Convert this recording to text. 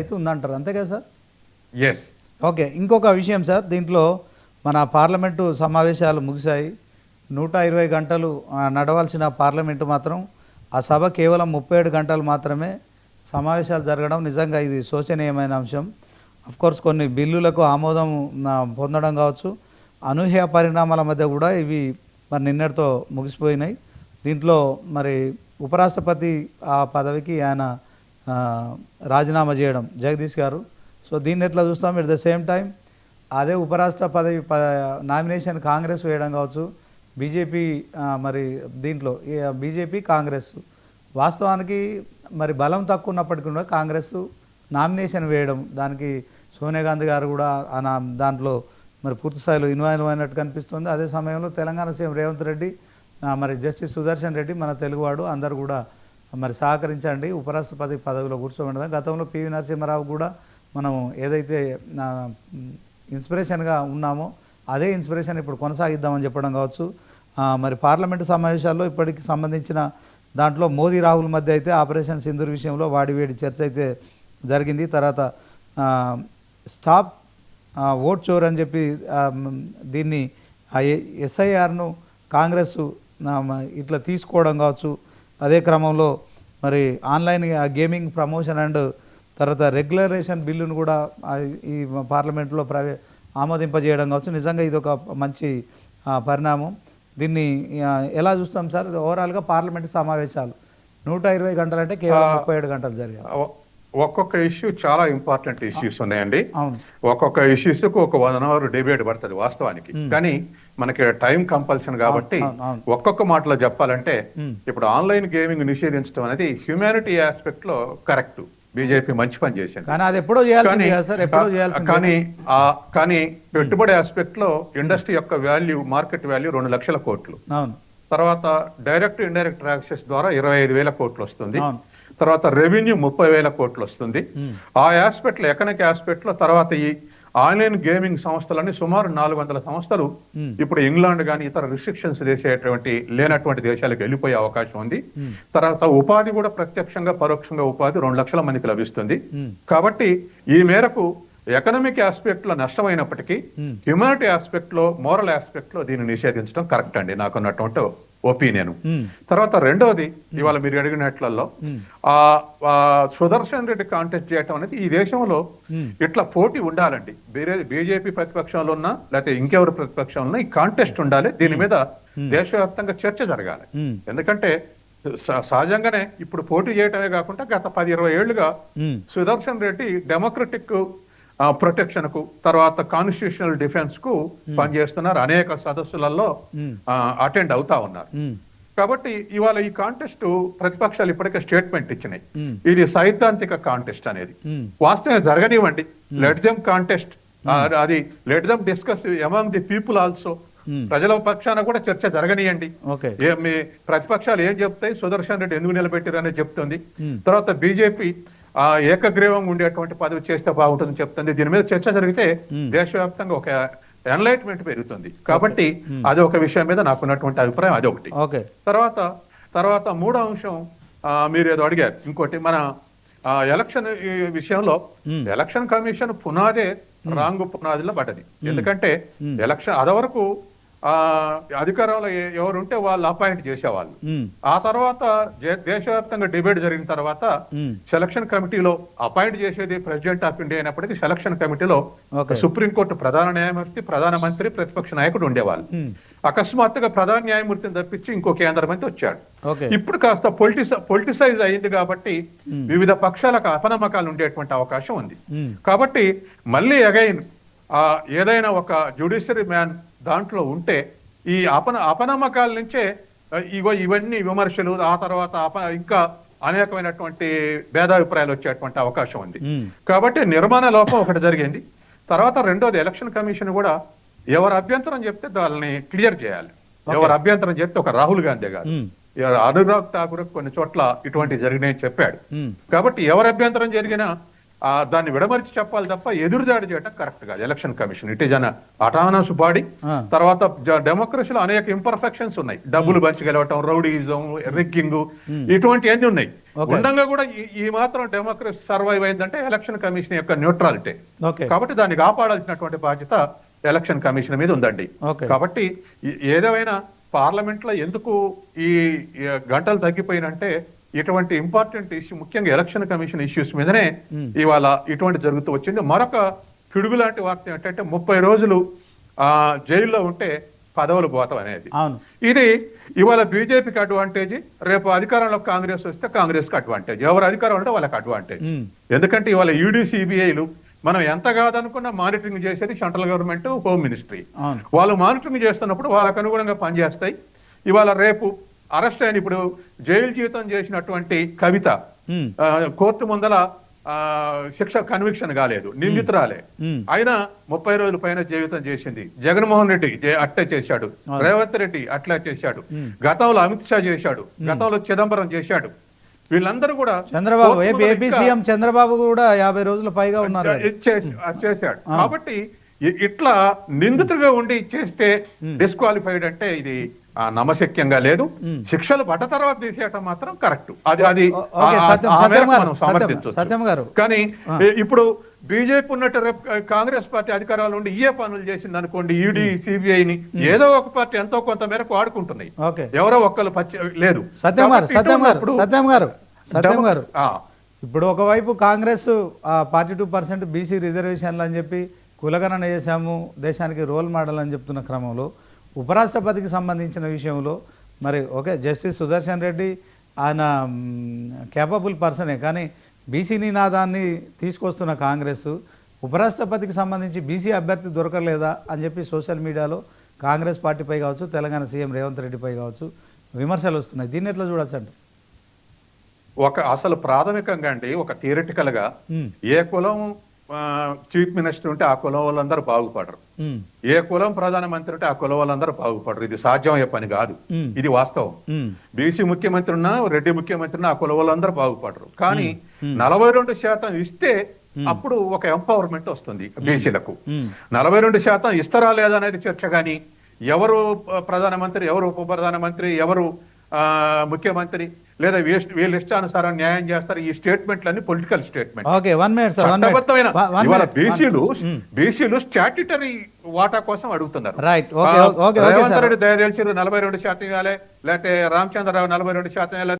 అయితే ఉందంటారు. అంతే కదా సార్? ఎస్ ఓకే ఇంకొక విషయం సార్. దీంట్లో మన పార్లమెంటు సమావేశాలు ముగిశాయి. నూట ఇరవై గంటలు నడవాల్సిన పార్లమెంటు మాత్రం ఆ సభ కేవలం ముప్పై ఏడు గంటలు మాత్రమే సమావేశాలు జరగడం నిజంగా ఇది శోచనీయమైన అంశం. కోర్స్ కొన్ని బిల్లులకు ఆమోదం పొందడం కావచ్చు. అనూహ్య పరిణామాల మధ్య కూడా ఇవి మరి నిన్నటితో ముగిసిపోయినాయి. దీంట్లో మరి ఉపరాష్ట్రపతి ఆ పదవికి ఆయన రాజీనామా చేయడం. జగదీష్ గారు. సో దీన్ని ఎట్లా చూస్తాం? ఎట్ ద సేమ్ టైం అదే ఉపరాష్ట్ర పదవి నామినేషన్ కాంగ్రెస్ వేయడం కావచ్చు. బీజేపీ మరి దీంట్లో బీజేపీ కాంగ్రెస్. వాస్తవానికి మరి బలం తక్కువ ఉన్నప్పటికీ కూడా కాంగ్రెస్ నామినేషన్ వేయడం. దానికి సోనియా గాంధీ గారు కూడా ఆ దాంట్లో మరి పూర్తి స్థాయిలో ఇన్వాల్వ్ అయినట్టు కనిపిస్తుంది. అదే సమయంలో తెలంగాణ సీఎం రేవంత్ రెడ్డి మరి జస్టిస్ సుదర్శన్ రెడ్డి మన తెలుగువాడు. అందరు కూడా మరి సహకరించండి. ఉపరాష్ట్రపతి పదవిలో కూర్చోబెడదాం. గతంలో పివి నరసింహారావు కూడా మనం ఏదైతే ఇన్స్పిరేషన్గా ఉన్నామో అదే ఇన్స్పిరేషన్ ఇప్పుడు కొనసాగిద్దామని చెప్పడం కావచ్చు. మరి పార్లమెంటు సమావేశాల్లో ఇప్పటికి సంబంధించిన దాంట్లో మోదీ రాహుల్ మధ్య అయితే ఆపరేషన్ సింధూర్ విషయంలో వాడివేడి చర్చ అయితే జరిగింది. తర్వాత స్టాప్ ఓట్ చోర్ అని చెప్పి దీన్ని ఎస్ఐఆర్ను కాంగ్రెస్ ఇట్లా తీసుకోవడం కావచ్చు. అదే క్రమంలో మరి ఆన్లైన్ ఆ గేమింగ్ ప్రమోషన్ అండ్ తర్వాత రెగ్యులరేషన్ బిల్లును కూడా ఈ పార్లమెంట్లో ప్రవే ఆమోదింపజేయడం కావచ్చు. నిజంగా ఇది ఒక మంచి పరిణామం. దీన్ని ఎలా చూస్తాం సార్? ఓవరాల్గా పార్లమెంట్ సమావేశాలు. నూట ఇరవై గంటలు అంటే కేవలం ముప్పై ఏడు గంటలు జరిగాయి. ఒక్కొక్క ఇష్యూ చాలా ఇంపార్టెంట్ ఇష్యూస్ ఉన్నాయండి. అవును. ఒక్కొక్క ఇష్యూస్కు ఒక వన్ అవర్ డిబేట్ పడుతుంది వాస్తవానికి. కానీ మనకి టైం కంపల్షన్ కాబట్టి. ఒక్కొక్క మాటలో చెప్పాలంటే. ఇప్పుడు ఆన్లైన్ గేమింగ్ నిషేధించడం అనేది హ్యూమానిటీ ఆస్పెక్ట్లో కరెక్ట్. బీజేపీ మంచి పని చేసింది. కానీ అది ఎప్పుడో కానీ కానీ పెట్టుబడి ఆస్పెక్ట్లో ఇండస్ట్రీ యొక్క వాల్యూ మార్కెట్ వాల్యూ రెండు లక్షల కోట్లు. తర్వాత డైరెక్ట్ ఇండైరెక్ట్ ట్యాక్సెస్ ద్వారా ఇరవై ఐదు వేల కోట్లు వస్తుంది. తర్వాత రెవెన్యూ ముప్పై వేల కోట్లు వస్తుంది. ఆ ఆస్పెక్ట్లో ఎకనామిక్ ఆస్పెక్ట్లో తర్వాత ఈ ఆన్లైన్ గేమింగ్ సంస్థలన్నీ సుమారు నాలుగు వందల సంస్థలు. ఇప్పుడు ఇంగ్లాండ్ కానీ ఇతర రిస్ట్రిక్షన్స్ చేసేటువంటి లేనటువంటి దేశాలకు వెళ్ళిపోయే అవకాశం ఉంది. తర్వాత ఉపాధి కూడా ప్రత్యక్షంగా పరోక్షంగా ఉపాధి రెండు లక్షల మందికి లభిస్తుంది. కాబట్టి ఈ మేరకు ఎకనామిక్ ఆస్పెక్ట్లో నష్టమైనప్పటికీ. హ్యూమానిటీ ఆస్పెక్ట్లో మోరల్ ఆస్పెక్ట్లో దీన్ని నిషేధించడం కరెక్ట్ అండి నాకున్నటువంటి ఒపీనియన్. తర్వాత రెండవది ఇవాళ మీరు అడిగినట్లలో. ఆ సుదర్శన్ రెడ్డి కాంటెస్ట్ చేయటం అనేది ఈ దేశంలో. ఇట్లా పోటీ ఉండాలండి వేరే బీజేపీ ప్రతిపక్షంలో ఉన్నా లేకపోతే ఇంకెవరు ప్రతిపక్షంలో ఉన్నా ఈ కాంటెస్ట్ ఉండాలి దీని మీద దేశవ్యాప్తంగా చర్చ జరగాలి. ఎందుకంటే సహజంగానే ఇప్పుడు పోటీ చేయటమే కాకుండా గత పది ఇరవై ఏళ్ళుగా. సుదర్శన్ రెడ్డి డెమోక్రటిక్ ప్రొటెక్షన్కు తర్వాత కాన్స్టిట్యూషనల్ డిఫెన్స్కు పనిచేస్తున్నారు. అనేక సదస్సులలో. అటెండ్ అవుతా ఉన్నారు. మ్మ్. కాబట్టి ఇవాళ ఈ కాంటెస్ట్ ప్రతిపక్షాలు ఇప్పటికే స్టేట్మెంట్ ఇచ్చినాయి. ఇది సైద్ధాంతిక కాంటెస్ట్ అనేది. వాస్తవంగా జరగనివ్వండి. లెట్ దెమ్ కాంటెస్ట్ అది let them discuss among the people also. ప్రజల పక్షాన కూడా చర్చ జరగనియండి. ప్రతిపక్షాలు ఏం చెప్తాయి? సుదర్శన్ రెడ్డి ఎందుకు నిలబెట్టారు అనేది చెప్తుంది. తర్వాత బీజేపీ ఆ ఏకగ్రీవం ఉండేటువంటి పదవి చేస్తే బాగుంటుందని చెప్తుంది. దీని మీద చర్చ జరిగితే. దేశవ్యాప్తంగా ఒక ఎన్లైట్మెంట్ పెరుగుతుంది. కాబట్టి అది ఒక విషయం మీద నాకున్నటువంటి అభిప్రాయం అది ఒకటి. ఓకే. తర్వాత తర్వాత మూడో అంశం ఆ, మీరు ఏదో అడిగారు. ఇంకోటి మన ఆ, ఎలక్షన్ విషయంలో. ఎలక్షన్ కమిషన్ పునాదే రాంగ్ పునాదిలో పడ్డది. ఎందుకంటే. ఎలక్షన్ అదవరకు అధికారంలో ఎవరుంటే వాళ్ళు అపాయింట్ చేసేవాళ్ళు. ఆ తర్వాత దేశవ్యాప్తంగా డిబేట్ జరిగిన తర్వాత. సెలక్షన్ కమిటీలో అపాయింట్ చేసేది ప్రెసిడెంట్ ఆఫ్ ఇండియా అయినప్పటికీ సెలక్షన్ కమిటీలో సుప్రీంకోర్టు ప్రధాన న్యాయమూర్తి ప్రధానమంత్రి ప్రతిపక్ష నాయకుడు ఉండేవాళ్ళు. అకస్మాత్తుగా ప్రధాన న్యాయమూర్తిని తప్పించి ఇంకో కేంద్ర మంత్రి వచ్చాడు ఇప్పుడు కాస్త పొలిటిస పొలిటిసైజ్ అయింది కాబట్టి. వివిధ పక్షాలకు అపనమ్మకాలు ఉండేటువంటి అవకాశం ఉంది. కాబట్టి మళ్ళీ అగైన్ ఏదైనా ఒక జ్యుడిషియరీ మ్యాన్ దాంట్లో ఉంటే ఈ అపన అపనమ్మకాల నుంచే ఇగో ఇవన్నీ విమర్శలు ఆ తర్వాత అప ఇంకా అనేకమైనటువంటి భేదాభిప్రాయాలు వచ్చేటువంటి అవకాశం ఉంది. కాబట్టి నిర్మాణ లోపం ఒకటి జరిగింది తర్వాత రెండోది ఎలక్షన్ కమిషన్ కూడా ఎవరు అభ్యంతరం చెప్తే వాళ్ళని క్లియర్ చేయాలి ఎవరు అభ్యంతరం చెప్తే ఒక రాహుల్ గాంధీ గారు. అనురాగ్ ఠాకూర్ కొన్ని చోట్ల ఇటువంటి జరిగినాయని చెప్పాడు. కాబట్టి ఎవరు అభ్యంతరం జరిగినా దాన్ని విడమరిచి చెప్పాలి తప్ప ఎదురుదాడి చేయడం కరెక్ట్ కాదు. Election commission it is an autonomous body. తర్వాత డెమోక్రసీలో అనేక ఇంపర్ఫెక్షన్స్ ఉన్నాయి. డబ్బులు పంచి గెలవటం రౌడీజం రిగ్గింగ్ ఇటువంటి అన్ని ఉన్నాయి. ఉండగా కూడా ఈ- మాత్రం డెమోక్రసీ సర్వైవ్ అయిందంటే ఎలక్షన్ కమిషన్ యొక్క న్యూట్రాలిటీ కాబట్టి దాన్ని కాపాడాల్సినటువంటి బాధ్యత ఎలక్షన్ కమిషన్ మీద ఉందండి. కాబట్టి ఏదేమైనా పార్లమెంట్లో ఎందుకు ఈ ఈ గంటలు తగ్గిపోయినంటే ఇటువంటి ఇంపార్టెంట్ ఇష్యూ ముఖ్యంగా ఎలక్షన్ కమిషన్ ఇష్యూస్ మీదనే. ఇవాళ ఇటువంటి జరుగుతూ వచ్చింది. మరొక పిడుగు లాంటి వార్త ఏంటంటే ముప్పై రోజులు ఆ జైల్లో ఉంటే పదవులు పోతాం అనేది. ఇది ఇవాళ బీజేపీకి అడ్వాంటేజ్ రేపు అధికారంలో కాంగ్రెస్ వస్తే కాంగ్రెస్కి అడ్వాంటేజ్ ఎవరు అధికారం ఉంటే వాళ్ళకి అడ్వాంటేజ్ ఎందుకంటే ఇవాళ ఈడీ సిబిఐలు మనం ఎంత కాదనుకున్నా మానిటరింగ్ చేసేది సెంట్రల్ గవర్నమెంట్ హోమ్ మినిస్ట్రీ వాళ్ళు మానిటరింగ్ చేస్తున్నప్పుడు వాళ్ళకు అనుగుణంగా పనిచేస్తాయి. ఇవాళ రేపు అరెస్ట్ అయిన ఇప్పుడు జైలు జీవితం చేసినటువంటి కవిత కోర్టు ముందల ఆ, శిక్ష కన్విక్షన్ కాలేదు నిందితురాలే. ఆయన ముప్పై రోజుల పైన జీవితం చేసింది. జగన్మోహన్ రెడ్డి అట్లే చేశాడు. రేవంత్ రెడ్డి అట్లా చేశాడు. గతంలో అమిత్ షా చేశాడు. గతంలో చిదంబరం చేశాడు. వీళ్ళందరూ కూడా చంద్రబాబు ఏపీ సీఎం చంద్రబాబు కూడా యాభై రోజులు పైగా ఉన్నారు చేశాడు. కాబట్టి ఇట్లా నిందితుడిగా ఉండి చేస్తే డిస్క్వాలిఫైడ్ అంటే ఇది ఆ, నమ్మశక్యంగా లేదు. శిక్షలు పడ్డ తర్వాత తీసేయటం మాత్రం కరెక్ట్. అది అది కానీ ఇప్పుడు బీజేపీ ఉన్నట్టు రేపు కాంగ్రెస్ పార్టీ అధికారాలు ఉండి ఏ పనులు చేసింది అనుకోండి ఈడీ సిబిఐని ఏదో ఒక పార్టీ ఎంతో కొంత మేరకు వాడుకుంటున్నాయి ఓకే. ఎవరో ఒక్కరు పచ్చి లేదు. సత్యం గారు సత్యం గారు సత్యం గారు సత్యం గారు. ఇప్పుడు ఒకవైపు Congress forty two percent BC రిజర్వేషన్లు అని చెప్పి కులగణన చేశాము దేశానికి రోల్ మోడల్ అని చెప్తున్న క్రమంలో ఉపరాష్ట్రపతికి సంబంధించిన విషయంలో మరి ఓకే జస్టిస్ సుదర్శన్ రెడ్డి ఆయన కేపబుల్ పర్సనే కానీ బీసీ నినాదాన్ని తీసుకొస్తున్న కాంగ్రెస్ ఉపరాష్ట్రపతికి సంబంధించి బీసీ అభ్యర్థి దొరకలేదా అని చెప్పి సోషల్ మీడియాలో కాంగ్రెస్ పార్టీపై కావచ్చు తెలంగాణ సీఎం రేవంత్ రెడ్డిపై కావచ్చు విమర్శలు వస్తున్నాయి. దీన్ని ఎట్లా చూడొచ్చు అంట ఒక అసలు ప్రాథమికంగా అండి ఒక థియరిటికల్గా ఉమ్, ఏ కులం చీఫ్ మినిస్టర్ ఉంటే ఆ కులం వాళ్ళందరూ బాగుపడరు. ఏ కులం ప్రధానమంత్రి ఉంటే ఆ కులం వాళ్ళందరూ బాగుపడరు. ఇది సాధ్యమయ్యే పని కాదు. ఇది వాస్తవం. బీసీ ముఖ్యమంత్రి ఉన్నా రెడ్డి ముఖ్యమంత్రి ఉన్నా ఆ కుల వాళ్ళందరూ బాగుపడరు. కానీ నలభై రెండు శాతం ఇస్తే అప్పుడు ఒక ఎంపవర్మెంట్ వస్తుంది బీసీలకు. నలభై రెండు శాతం ఇస్తారా లేదా అనేది చర్చ కానీ ఎవరు ప్రధానమంత్రి ఎవరు ఉప ప్రధానమంత్రి ఎవరు ముఖ్యమంత్రి లేదా వీళ్ళ- ఇష్టానుసారం న్యాయం చేస్తారు. ఈ స్టేట్మెంట్లన్నీ political statement. Okay one minute sir one చట్టబద్ధమైన ఇవాళ మినిట్ బీసీలు బీసీలు స్టాట్యుటరీ వాటా కోసం అడుగుతున్నారు. రేవంత్ రెడ్డి దయచేసి నలభై రెండు శాతం ఇవ్వాలి లేకపోతే రామచంద్రరావు నలభై రెండు శాతం